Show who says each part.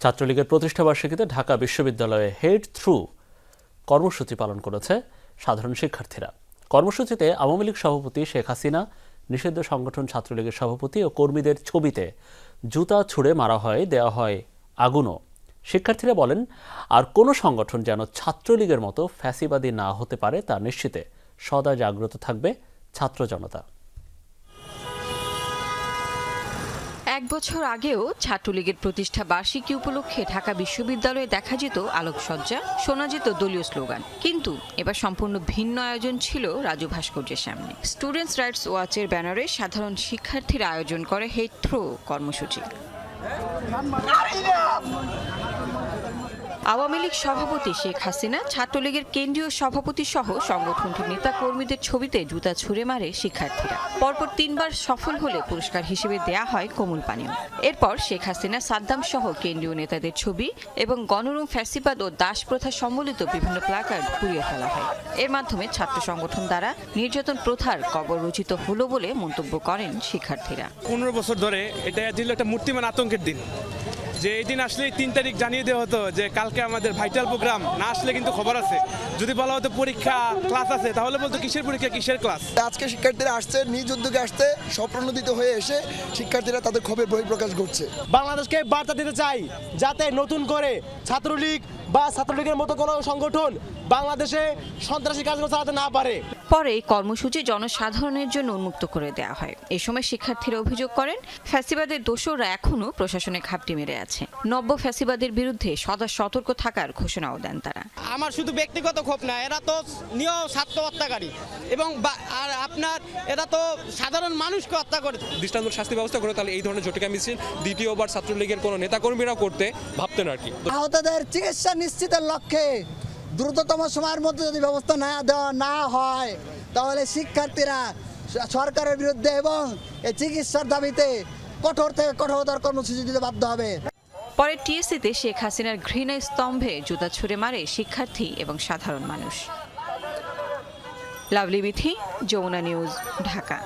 Speaker 1: ছাত্রলীগের প্রতিষ্ঠাবার্ষিকীতে ঢাকা বিশ্ববিদ্যালয়ে head through কর্মসূচি পালন করেছে সাধারণ শিক্ষার্থীরা। কর্মসূচিতে আওয়ামী লীগ সভাপতি শেখ হাসিনা, নিষিদ্ধ সংগঠন ছাত্রলীগের সভাপতি ও কর্মীদের ছবিতে জুতা ছুঁড়ে মারা হয় দেওয়া হয় আগুনও। শিক্ষার্থীরা বলেন, আর কোনো সংগঠন যেন ছাত্রলীগের মতো ফ্যাসিবাদী না হতে পারে তা নিশ্চিতে। সদা জাগ্রত থাকবে ছাত্র জনতা।
Speaker 2: এক বছর আগেও ছাত্রলীগের প্রতিষ্ঠা বার্ষিকী উপলক্ষে ঢাকা বিশ্ববিদ্যালয়ে দেখা যেত আলোকসজ্জা, শোনা যেত দলীয় স্লোগান। কিন্তু এবার সম্পূর্ণ ভিন্ন আয়োজন ছিল রাজু ভাস্কর্যের সামনে। স্টুডেন্টস রাইটস ওয়াচের ব্যানারে সাধারণ শিক্ষার্থীরা আয়োজন করে হেড থ্রো কর্মসূচি। আওয়ামী লীগ সভাপতি শেখ হাসিনা, ছাত্রলীগের কেন্দ্রীয় সভাপতি সহ সংগঠনটির নেতা কর্মীদের ছবিতে জুতা ছুঁড়ে মারে শিক্ষার্থীরা। পরপর তিনবার সফল হলে পুরস্কার হিসেবে দেয়া হয় কোমল পানীয় এরপর শেখ হাসিনা সাদ্দাম সহ কেন্দ্রীয় নেতাদের ছবি এবং গণরুম, ফ্যাসিবাদ ও দাস প্রথা সম্বলিত বিভিন্ন প্লাকার্ড পুড়িয়ে ফেলা হয়। এর মাধ্যমে ছাত্র সংগঠন দ্বারা নির্যাতন প্রথার কবর রচিত হলো বলে মন্তব্য করেন শিক্ষার্থীরা।
Speaker 3: পনেরো বছর ধরে এটা ছিল একটা মূর্তিমান আতঙ্কের দিন। যে এই দিন আসলে তিন তারিখ জানিয়ে দেওয়া হতো যে কালকে আমাদের ভাইটাল প্রোগ্রাম না আসলে কিন্তু খবর আছে। যদি বলা হতো পরীক্ষা ক্লাস আছে তাহলে বলতো কিসের পরীক্ষা কিসের ক্লাস
Speaker 4: আজকে শিক্ষার্থীরা আসছে নিজ উদ্যোগে আসছে স্বপ্রণোদিত হয়ে এসে শিক্ষার্থীরা তাদের ক্ষোভের বহিঃপ্রকাশ করছে
Speaker 5: বাংলাদেশকে বার্তা দিতে চাই যাতে নতুন করে ছাত্রলীগ বা ছাত্রলীগের মতো কোনো সংগঠন বাংলাদেশে সন্ত্রাসী কাজগুলো চালাতে না পারে।
Speaker 2: পরে এই কর্মসূচি জনসাধারণের জন্য উন্মুক্ত করে দেওয়া হয়। এ সময় শিক্ষার্থীরা অভিযোগ করেন ফ্যাসিবাদের দোষররা এখনও প্রশাসনে ঘাপটি মেরে আছে। নব্য ফ্যাসিবাদের বিরুদ্ধে সদা সতর্ক থাকার ঘোষণাও দেন তারা।
Speaker 6: আমার শুধু ব্যক্তিগত ক্ষোভ না এরা তো নিয় ছাত্র হত্যাকারী। এবং আর আপনার এরা তো সাধারণ মানুষকে হত্যা করে।
Speaker 7: দৃষ্টান্ত শাস্তি ব্যবস্থা করে তাহলে এই ধরনের জটিকা মিছিল দ্বিতীয়বার ছাত্রলীগের কোনো নেতাকর্মীরা করতে ভাবতেন আর কি।
Speaker 8: আহতদের চিকিৎসা নিশ্চিতের লক্ষ্যে দ্রুততম সময়ের মধ্যে যদি ব্যবস্থা না দেওয়া না হয়, তাহলে শিক্ষার্থীরা সরকারের বিরুদ্ধে এবং এই চিকিৎসার দাবিতে কঠোর থেকে কঠোরতর কর্মসূচি দিতে বাধ্য হবে।
Speaker 2: পরে টিএসসিতে শেখ হাসিনার ঘৃণা স্তম্ভে জুতা ছুঁড়ে মারে শিক্ষার্থী এবং সাধারণ মানুষ। লাভলি বিথি যমুনা নিউজ, ঢাকা।